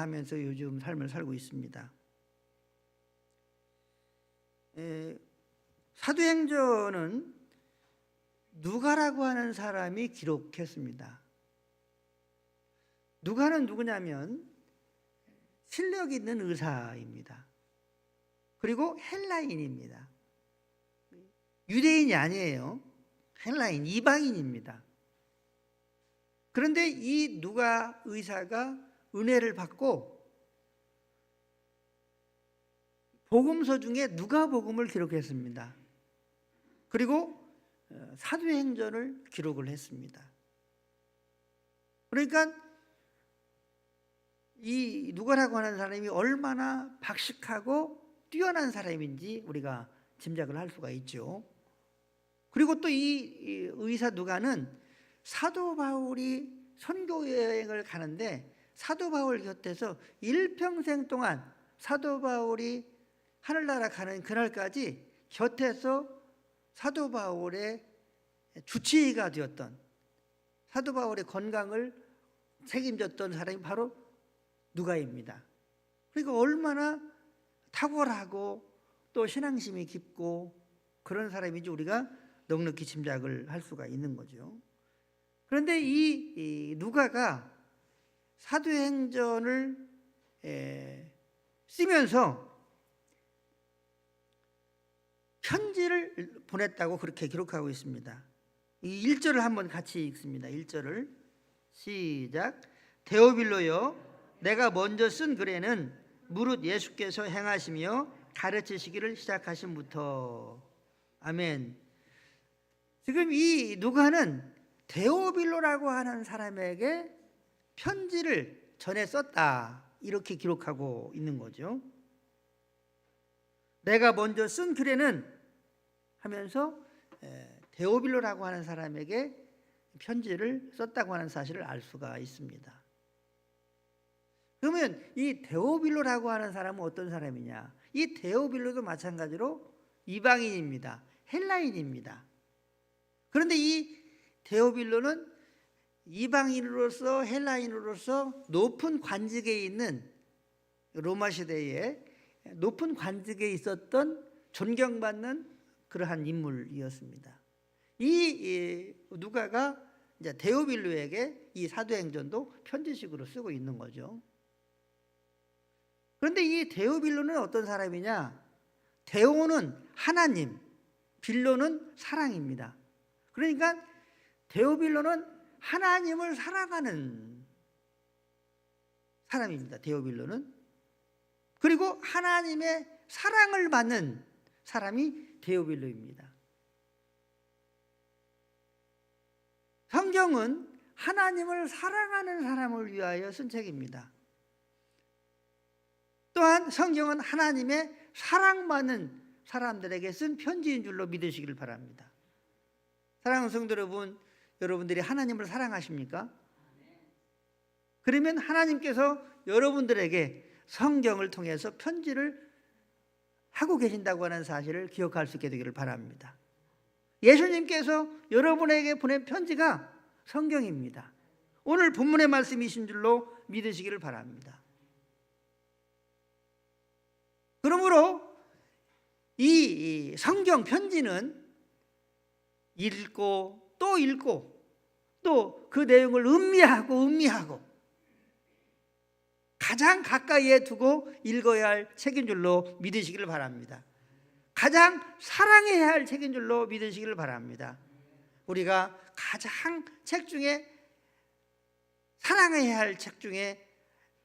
하면서 요즘 삶을 살고 있습니다. 에, 사도행전은 누가라고 하는 사람이 기록했습니다. 누가는 누구냐면 실력 있는 의사입니다. 그리고 헬라인입니다. 유대인이 아니에요. 헬라인, 이방인입니다. 그런데 이 누가 의사가 은혜를 받고 복음서 중에 누가 복음을 기록했습니다. 그리고 어, 사도행전을 기록을 했습니다. 그러니까 이 누가라고 하는 사람이 얼마나 박식하고 뛰어난 사람인지 우리가 짐작을 할 수가 있죠. 그리고 또 이 의사 누가는 사도 바울이 선교 여행을 가는데 사도 바울 곁에서 일평생 동안 사도 바울이 하늘나라 가는 그날까지 곁에서 사도 바울의 주치의가 되었던 사도 바울의 건강을 책임졌던 사람이 바로 누가입니다. 그러니까 얼마나 탁월하고 또 신앙심이 깊고 그런 사람인지 우리가 넉넉히 짐작을 할 수가 있는 거죠. 그런데 이, 이 누가가 사도행전을 에, 쓰면서 편지를 보냈다고 그렇게 기록하고 있습니다. 이 1절을 한번 같이 읽습니다. 1절을 시작. 데오빌로여 내가 먼저 쓴 글에는 무릇 예수께서 행하시며 가르치시기를 시작하신부터 아멘. 지금 이 누가는 데오빌로라고 하는 사람에게 편지를 전해 썼다 이렇게 기록하고 있는 거죠. 내가 먼저 쓴 글에는 하면서 데오빌로라고 하는 사람에게 편지를 썼다고 하는 사실을 알 수가 있습니다. 그러면 이 데오빌로라고 하는 사람은 어떤 사람이냐? 이 데오빌로도 마찬가지로 이방인입니다. 헬라인입니다. 그런데 이 데오빌로는 이방인으로서 헬라인으로서 높은 관직에 있는 로마 시대에 높은 관직에 있었던 존경받는 그러한 인물이었습니다. 이 누가가 이제 데오빌로에게 이 사도행전도 편지식으로 쓰고 있는 거죠. 그런데 이 데오빌로는 어떤 사람이냐? 데오는 하나님, 빌로는 사랑입니다. 그러니까 데오빌로는 하나님을 사랑하는 사람입니다. 데오빌로는 그리고 하나님의 사랑을 받는 사람이 데오빌로입니다. 성경은 하나님을 사랑하는 사람을 위하여 쓴 책입니다. 또한 성경은 하나님의 사랑받는 사람들에게 쓴 편지인 줄로 믿으시길 바랍니다. 사랑하는 성도 여러분, 여러분들이 하나님을 사랑하십니까? 그러면 하나님께서 여러분들에게 성경을 통해서 편지를 하고 계신다고 하는 사실을 기억할 수 있게 되기를 바랍니다. 예수님께서 여러분에게 보낸 편지가 성경입니다. 오늘 본문의 말씀이신 줄로 믿으시기를 바랍니다. 그러므로 이 성경 편지는 읽고 또 읽고 또 그 내용을 음미하고 음미하고 가장 가까이에 두고 읽어야 할 책인 줄로 믿으시기를 바랍니다. 가장 사랑해야 할 책인 줄로 믿으시기를 바랍니다. 우리가 가장 책 중에 사랑해야 할 책 중에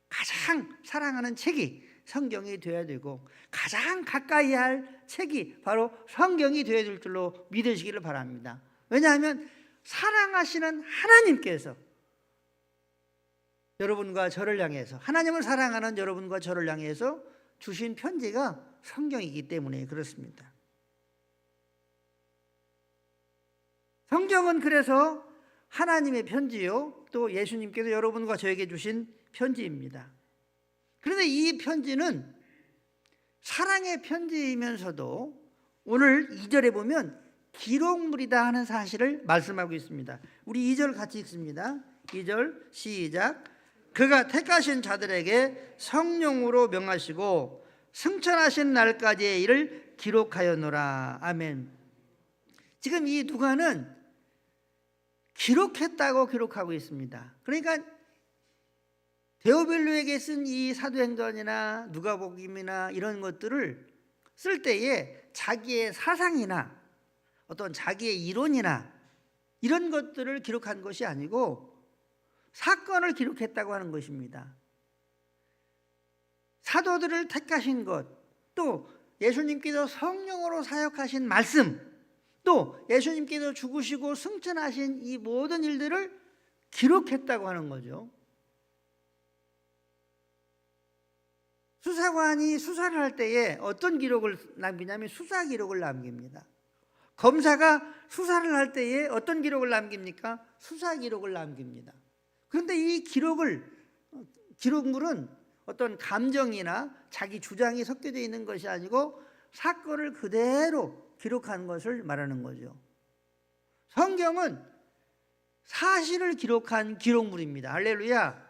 가장 사랑하는 책이 성경이 되어야 되고 가장 가까이 할 책이 바로 성경이 되어야 될 줄로 믿으시기를 바랍니다. 왜냐하면 사랑하시는 하나님께서 여러분과 저를 향해서 하나님을 사랑하는 여러분과 저를 향해서 주신 편지가 성경이기 때문에 그렇습니다. 성경은 그래서 하나님의 편지요, 또 예수님께서 여러분과 저에게 주신 편지입니다. 그런데 이 편지는 사랑의 편지이면서도 오늘 2절에 보면 기록물이다 하는 사실을 말씀하고 있습니다. 우리 2절 같이 읽습니다. 2절 시작. 그가 택하신 자들에게 성령으로 명하시고 승천하신 날까지의 일을 기록하였노라. 아멘. 지금 이 누가는 기록했다고 기록하고 있습니다. 그러니까 데오빌로에게 쓴 이 사도행전이나 누가복음이나 이런 것들을 쓸 때에 자기의 사상이나 어떤 자기의 이론이나 이런 것들을 기록한 것이 아니고 사건을 기록했다고 하는 것입니다. 사도들을 택하신 것, 또 예수님께서 성령으로 사역하신 말씀, 또 예수님께서 죽으시고 승천하신 이 모든 일들을 기록했다고 하는 거죠. 수사관이 수사를 할 때에 어떤 기록을 남기냐면 수사 기록을 남깁니다. 검사가 수사를 할 때에 어떤 기록을 남깁니까? 수사 기록을 남깁니다. 그런데 이 기록을 기록물은 어떤 감정이나 자기 주장이 섞여져 있는 것이 아니고 사건을 그대로 기록한 것을 말하는 거죠. 성경은 사실을 기록한 기록물입니다. 할렐루야.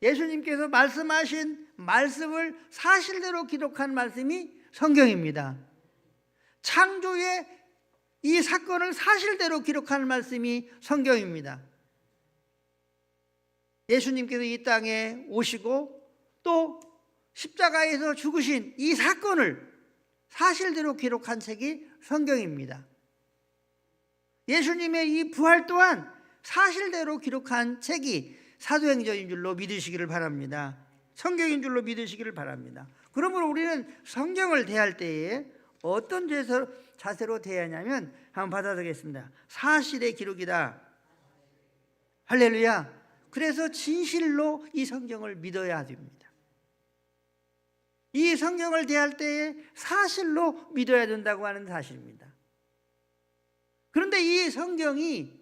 예수님께서 말씀하신 말씀을 사실대로 기록한 말씀이 성경입니다. 창조의 이 사건을 사실대로 기록한 말씀이 성경입니다. 예수님께서 이 땅에 오시고 또 십자가에서 죽으신 이 사건을 사실대로 기록한 책이 성경입니다. 예수님의 이 부활 또한 사실대로 기록한 책이 사도행전인 줄로 믿으시기를 바랍니다. 성경인 줄로 믿으시기를 바랍니다. 그러므로 우리는 성경을 대할 때에 어떤 자세로, 자세로 대하냐면 한번 받아보겠습니다. 사실의 기록이다. 할렐루야. 그래서 진실로 이 성경을 믿어야 됩니다. 이 성경을 대할 때에 사실로 믿어야 된다고 하는 사실입니다. 그런데 이 성경이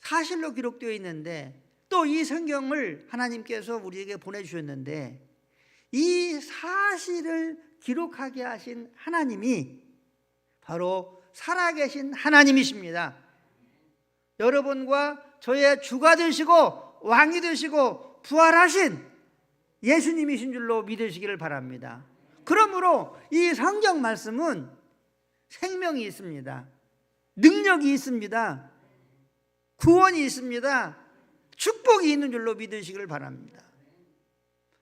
사실로 기록되어 있는데 또 이 성경을 하나님께서 우리에게 보내주셨는데 이 사실을 기록하게 하신 하나님이 바로 살아계신 하나님이십니다. 여러분과 저의 주가 되시고 왕이 되시고 부활하신 예수님이신 줄로 믿으시기를 바랍니다. 그러므로 이 성경 말씀은 생명이 있습니다. 능력이 있습니다. 구원이 있습니다. 축복이 있는 줄로 믿으시기를 바랍니다.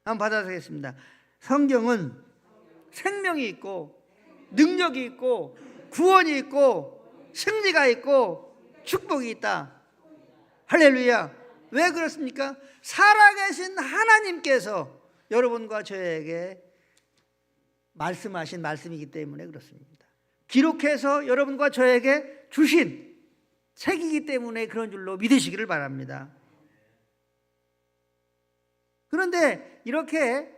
한번 받아보겠습니다. 성경은 생명이 있고 능력이 있고 구원이 있고 승리가 있고 축복이 있다. 할렐루야. 왜 그렇습니까? 살아계신 하나님께서 여러분과 저에게 말씀하신 말씀이기 때문에 그렇습니다. 기록해서 여러분과 저에게 주신 책이기 때문에 그런 줄로 믿으시기를 바랍니다. 그런데 이렇게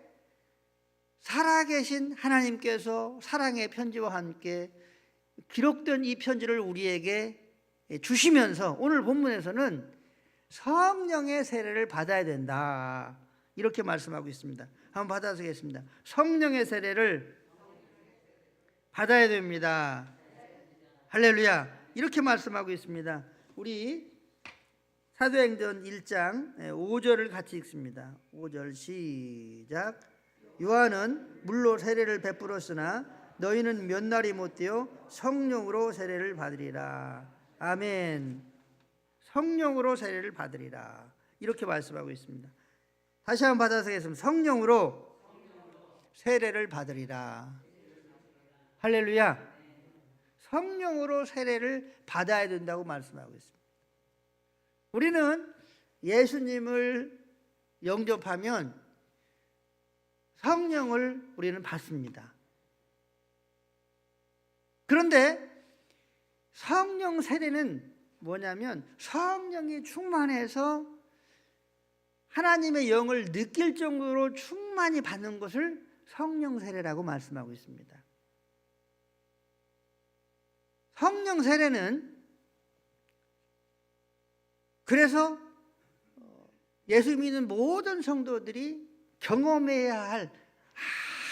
살아계신 하나님께서 사랑의 편지와 함께 기록된 이 편지를 우리에게 주시면서 오늘 본문에서는 성령의 세례를 받아야 된다. 이렇게 말씀하고 있습니다. 한번 받아보겠습니다. 성령의 세례를 받아야 됩니다. 할렐루야. 이렇게 말씀하고 있습니다. 우리 사도행전 1장 5절을 같이 읽습니다. 5절 시작. 요한은 물로 세례를 베풀었으나 너희는 몇 날이 못 되어 성령으로 세례를 받으리라. 아멘. 성령으로 세례를 받으리라. 이렇게 말씀하고 있습니다. 다시 한번 받아서 겠습니다. 성령으로 세례를 받으리라. 할렐루야. 성령으로 세례를 받아야 된다고 말씀하고 있습니다. 우리는 예수님을 영접하면 성령을 우리는 받습니다. 그런데 성령 세례는 뭐냐면 성령이 충만해서 하나님의 영을 느낄 정도로 충만히 받는 것을 성령 세례라고 말씀하고 있습니다. 성령 세례는 그래서 예수 믿는 모든 성도들이 경험해야 할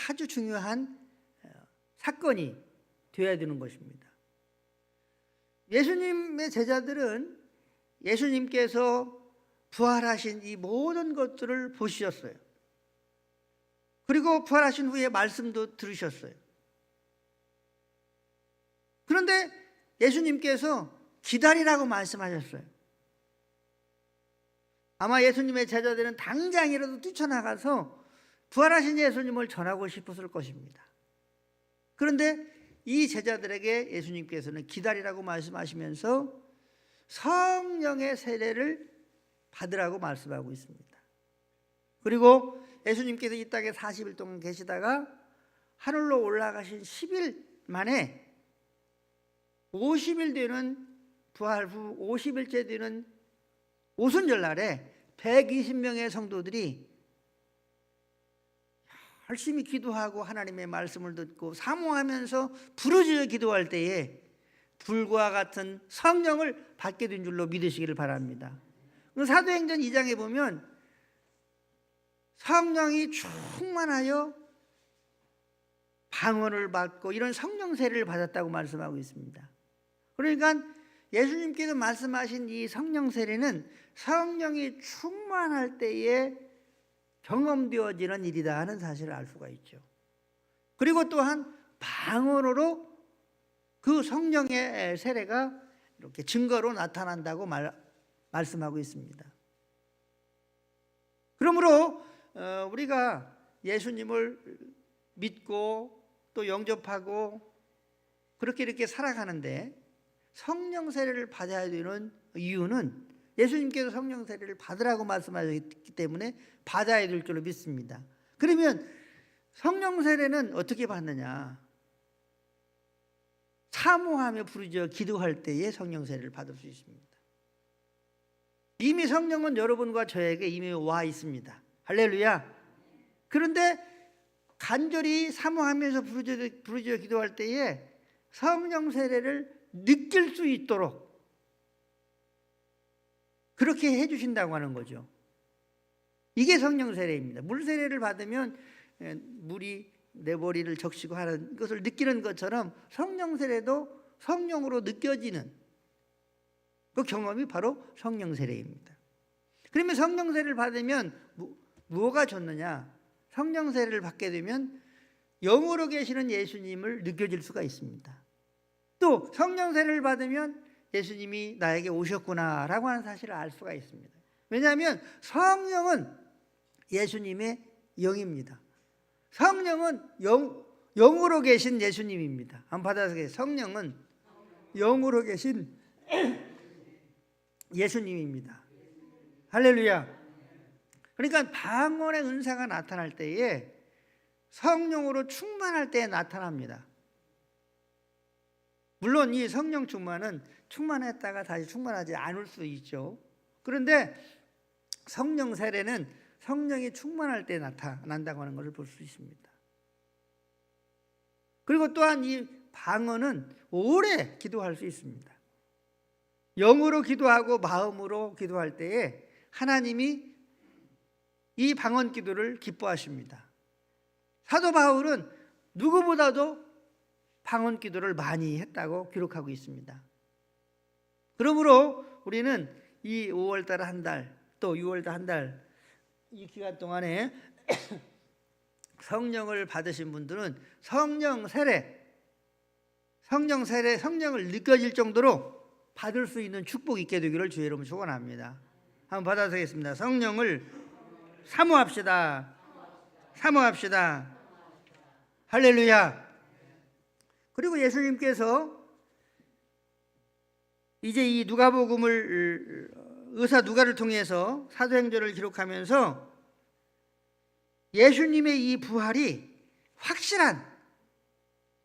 아주 중요한 사건이 되어야 되는 것입니다. 예수님의 제자들은 예수님께서 부활하신 이 모든 것들을 보셨어요. 그리고 부활하신 후에 말씀도 들으셨어요. 그런데 예수님께서 기다리라고 말씀하셨어요. 아마 예수님의 제자들은 당장이라도 뛰쳐나가서 부활하신 예수님을 전하고 싶었을 것입니다. 그런데 이 제자들에게 예수님께서는 기다리라고 말씀하시면서 성령의 세례를 받으라고 말씀하고 있습니다. 그리고 예수님께서 이 땅에 40일 동안 계시다가 하늘로 올라가신 10일 만에 50일 되는 부활 후 50일째 되는 오순절 날에 120명의 성도들이 열심히 기도하고 하나님의 말씀을 듣고 사모하면서 부르짖어 기도할 때에 불과 같은 성령을 받게 된 줄로 믿으시기를 바랍니다. 그 사도행전 2장에 보면 성령이 충만하여 방언을 받고 이런 성령 세례를 받았다고 말씀하고 있습니다. 그러니까 예수님께서 말씀하신 이 성령 세례는 성령이 충만할 때에 경험되어지는 일이다 하는 사실을 알 수가 있죠. 그리고 또한 방언으로 그 성령의 세례가 이렇게 증거로 나타난다고 말, 말씀하고 있습니다. 그러므로 어, 우리가 예수님을 믿고 또 영접하고 그렇게 이렇게 살아가는데 성령 세례를 받아야 되는 이유는 예수님께서 성령 세례를 받으라고 말씀하셨기 때문에 받아야 될 줄로 믿습니다. 그러면 성령 세례는 어떻게 받느냐? 사모하며 부르짖어 기도할 때에 성령 세례를 받을 수 있습니다. 이미 성령은 여러분과 저에게 이미 와 있습니다. 할렐루야. 그런데 간절히 사모하면서 부르짖어, 기도할 때에 성령 세례를 느낄 수 있도록 그렇게 해주신다고 하는 거죠. 이게 성령 세례입니다. 물 세례를 받으면 예, 물이 내 머리를 적시고 하는 것을 느끼는 것처럼 성령 세례도 성령으로 느껴지는 그 경험이 바로 성령 세례입니다. 그러면 성령 세례를 받으면 무엇가 좋느냐? 성령 세례를 받게 되면 영으로 계시는 예수님을 느껴질 수가 있습니다. 또 성령 세례를 받으면 예수님이 나에게 오셨구나라고 하는 사실을 알 수가 있습니다. 왜냐하면 성령은 예수님의 영입니다. 성령은 영, 영으로 계신 예수님입니다. 한번 받아서 성령은 영으로 계신 예수님입니다. 할렐루야. 그러니까 방언의 은사가 나타날 때에 성령으로 충만할 때에 나타납니다. 물론 이 성령 충만은 충만했다가 다시 충만하지 않을 수 있죠. 그런데 성령 세례는 성령이 충만할 때 나타난다고 하는 것을 볼 수 있습니다. 그리고 또한 이 방언은 오래 기도할 수 있습니다. 영으로 기도하고 마음으로 기도할 때에 하나님이 이 방언 기도를 기뻐하십니다. 사도 바울은 누구보다도 방언 기도를 많이 했다고 기록하고 있습니다. 그러므로 우리는 이 5월 달 한 달, 또 6월 달 한 달 이 기간 동안에 성령을 받으신 분들은 성령 세례, 성령 세례, 성령을 느껴질 정도로 받을 수 있는 축복이 있게 되기를 주의 이름으로 축원합니다. 한번 받아서겠습니다. 성령을 사모합시다. 사모합시다. 할렐루야. 그리고 예수님께서 이제 이 누가복음을 의사 누가를 통해서 사도행전을 기록하면서 예수님의 이 부활이 확실한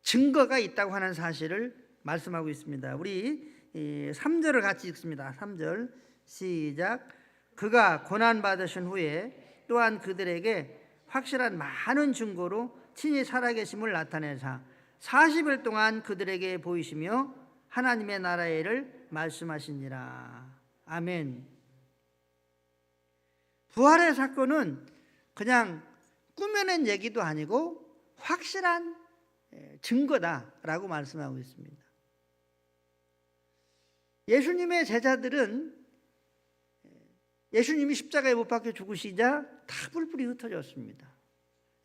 증거가 있다고 하는 사실을 말씀하고 있습니다. 우리 3절을 같이 읽습니다. 3절 시작 그가 고난 받으신 후에 또한 그들에게 확실한 많은 증거로 친히 살아계심을 나타내사 40일 동안 그들에게 보이시며 하나님의 나라의 일을 말씀하시니라. 아멘. 부활의 사건은 그냥 꾸며낸 얘기도 아니고 확실한 증거다라고 말씀하고 있습니다. 예수님의 제자들은 예수님이 십자가에 못 박혀 죽으시자 다 뿔뿔이 흩어졌습니다.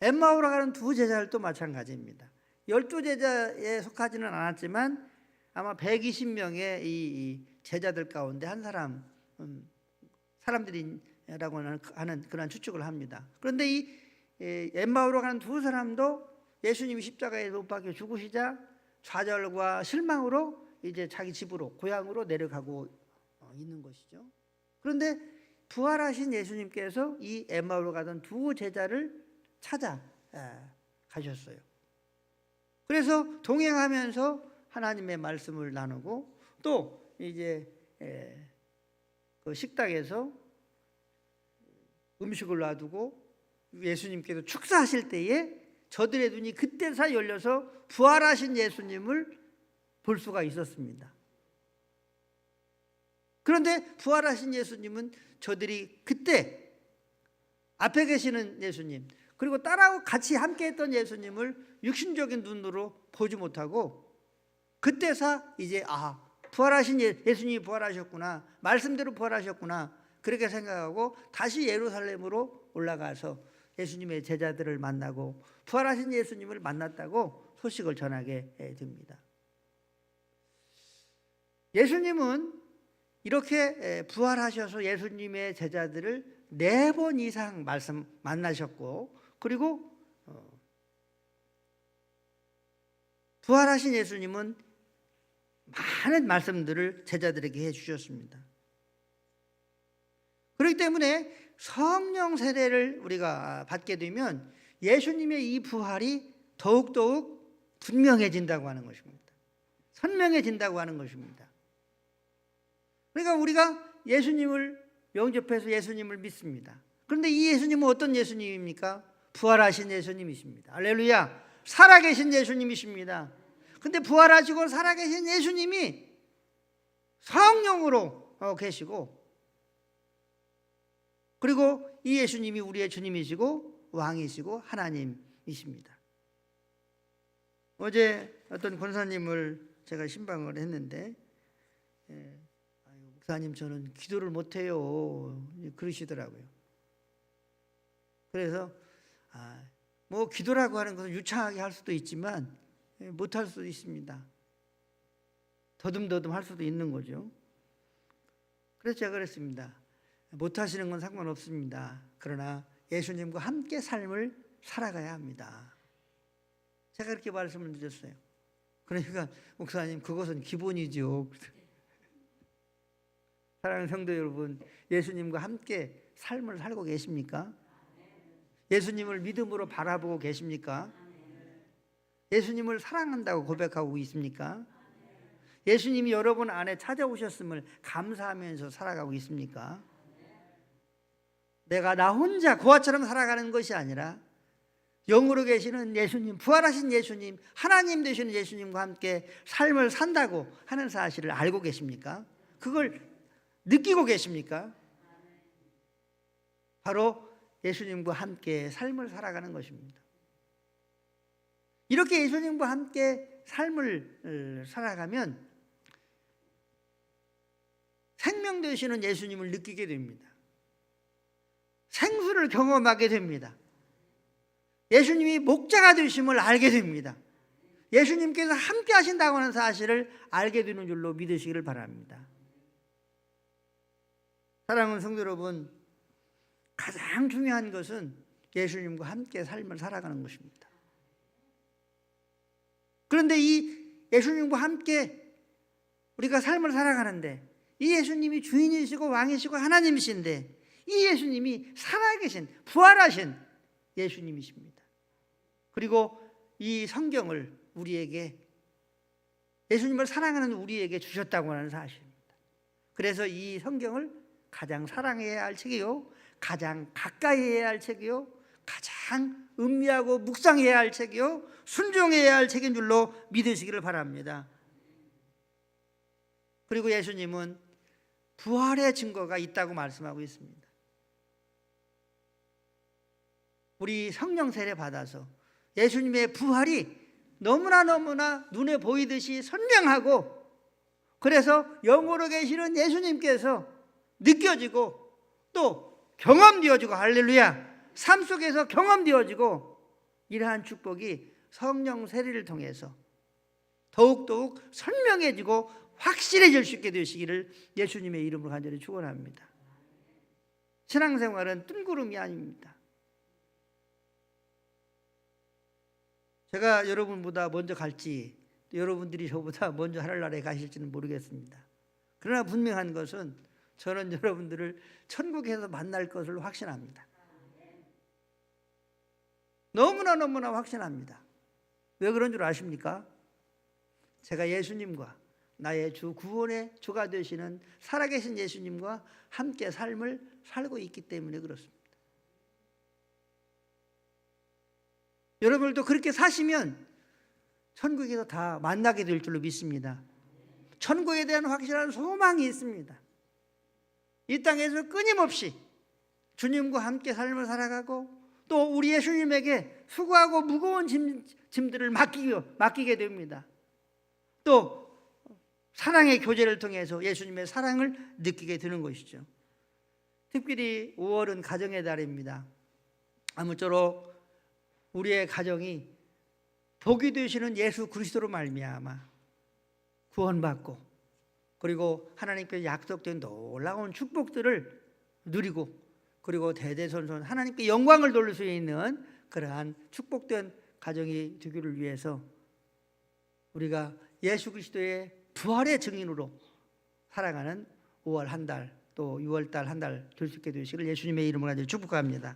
엠마오로 가는 두 제자들도 마찬가지입니다. 열두 제자에 속하지는 않았지만 아마 120명의 이 제자들 가운데 한 사람 음, 사람들이라고 하는 그런 추측을 합니다. 그런데 이 엠마오로 가는 두 사람도 예수님이 십자가에 못 박혀 죽으시자 좌절과 실망으로 이제 자기 집으로 고향으로 내려가고 어, 있는 것이죠. 그런데 부활하신 예수님께서 이 엠마오로 가던 두 제자를 찾아 가셨어요. 그래서 동행하면서 하나님의 말씀을 나누고 또 이제 그 식당에서 음식을 놔두고 예수님께서 축사하실 때에 저들의 눈이 그때서 열려서 부활하신 예수님을 볼 수가 있었습니다. 그런데 부활하신 예수님은 저들이 그때 앞에 계시는 예수님 그리고 따라고 같이 함께 했던 예수님을 육신적인 눈으로 보지 못하고 그때서 이제 아 부활하신 예, 예수님이 부활하셨구나 말씀대로 부활하셨구나 그렇게 생각하고 다시 예루살렘으로 올라가서 예수님의 제자들을 만나고 부활하신 예수님을 만났다고 소식을 전하게 됩니다. 예수님은 이렇게 부활하셔서 예수님의 제자들을 네 번 이상 말씀 만나셨고 그리고 어, 부활하신 예수님은 많은 말씀들을 제자들에게 해 주셨습니다. 그렇기 때문에 성령 세례를 우리가 받게 되면 예수님의 이 부활이 더욱더욱 분명해진다고 하는 것입니다. 선명해진다고 하는 것입니다. 그러니까 우리가 예수님을 영접해서 예수님을 믿습니다. 그런데 이 예수님은 어떤 예수님입니까? 부활하신 예수님이십니다. 할렐루야. 살아계신 예수님이십니다. 근데 부활하시고 살아계신 예수님이 성령으로 어, 계시고 그리고 이 예수님이 우리의 주님이시고 왕이시고 하나님이십니다. 어제 어떤 권사님을 제가 신방을 했는데 예, 목사님 저는 기도를 못해요 그러시더라고요. 그래서 아, 뭐 기도라고 하는 것은 유창하게 할 수도 있지만 예, 못할 수도 있습니다. 더듬더듬 할 수도 있는 거죠. 그래서 제가 그랬습니다. 못하시는 건 상관없습니다. 그러나 예수님과 함께 삶을 살아가야 합니다. 제가 그렇게 말씀을 드렸어요. 그러니까 목사님 그것은 기본이죠. 사랑하는 성도 여러분, 예수님과 함께 삶을 살고 계십니까? 예수님을 믿음으로 바라보고 계십니까? 예수님을 사랑한다고 고백하고 있습니까? 예수님이 여러분 안에 찾아오셨음을 감사하면서 살아가고 있습니까? 내가 나 혼자 고아처럼 살아가는 것이 아니라 영으로 계시는 예수님, 부활하신 예수님, 하나님 되시는 예수님과 함께 삶을 산다고 하는 사실을 알고 계십니까? 그걸 느끼고 계십니까? 바로 예수님과 함께 삶을 살아가는 것입니다. 이렇게 예수님과 함께 삶을 어, 살아가면 생명 되시는 예수님을 느끼게 됩니다. 생수를 경험하게 됩니다. 예수님이 목자가 되심을 알게 됩니다. 예수님께서 함께 하신다고 하는 사실을 알게 되는 줄로 믿으시기를 바랍니다. 사랑하는 성도 여러분, 가장 중요한 것은 예수님과 함께 삶을 살아가는 것입니다. 그런데 이 예수님과 함께 우리가 삶을 살아가는데 이 예수님이 주인이시고 왕이시고 하나님이신데 이 예수님이 살아계신 부활하신 예수님이십니다. 그리고 이 성경을 우리에게 예수님을 사랑하는 우리에게 주셨다고 하는 사실입니다. 그래서 이 성경을 가장 사랑해야 할 책이요, 가장 가까이 해야 할 책이요, 가장 음미하고 묵상해야 할 책이요, 순종해야 할 책인 줄로 믿으시기를 바랍니다. 그리고 예수님은 부활의 증거가 있다고 말씀하고 있습니다. 우리 성령 세례 받아서 예수님의 부활이 너무나 너무나 눈에 보이듯이 선명하고 그래서 영으로 계시는 예수님께서 느껴지고 또 경험되어지고 할렐루야 삶 속에서 경험되어지고 이러한 축복이 성령 세례를 통해서 더욱더욱 선명해지고 확실해질 수 있게 되시기를 예수님의 이름으로 간절히 축원합니다. 신앙생활은 뜬구름이 아닙니다. 제가 여러분보다 먼저 갈지 또 여러분들이 저보다 먼저 하늘나라에 가실지는 모르겠습니다. 그러나 분명한 것은 저는 여러분들을 천국에서 만날 것을 확신합니다. 너무나 너무나 확신합니다. 왜 그런 줄 아십니까? 제가 예수님과 나의 주 구원의 주가 되시는 살아계신 예수님과 함께 삶을 살고 있기 때문에 그렇습니다. 여러분들도 그렇게 사시면 천국에서 다 만나게 될 줄로 믿습니다. 천국에 대한 확실한 소망이 있습니다. 이 땅에서 끊임없이 주님과 함께 삶을 살아가고 또 우리 예수님에게 수고하고 무거운 짐, 짐들을 맡기게, 맡기게 됩니다. 또 사랑의 교제를 통해서 예수님의 사랑을 느끼게 되는 것이죠. 특별히 5월은 가정의 달입니다. 아무쪼록 우리의 가정이 복이 되시는 예수 그리스도로 말미암아 구원받고 그리고 하나님께 약속된 놀라운 축복들을 누리고 그리고 대대손손 하나님께 영광을 돌릴 수 있는 그러한 축복된 가정이 되기를 위해서 우리가 예수 그리스도의 부활의 증인으로 살아가는 5월 한 달 또 6월 달 한 달 될 수 있게 되시기를 예수님의 이름으로 축복합니다.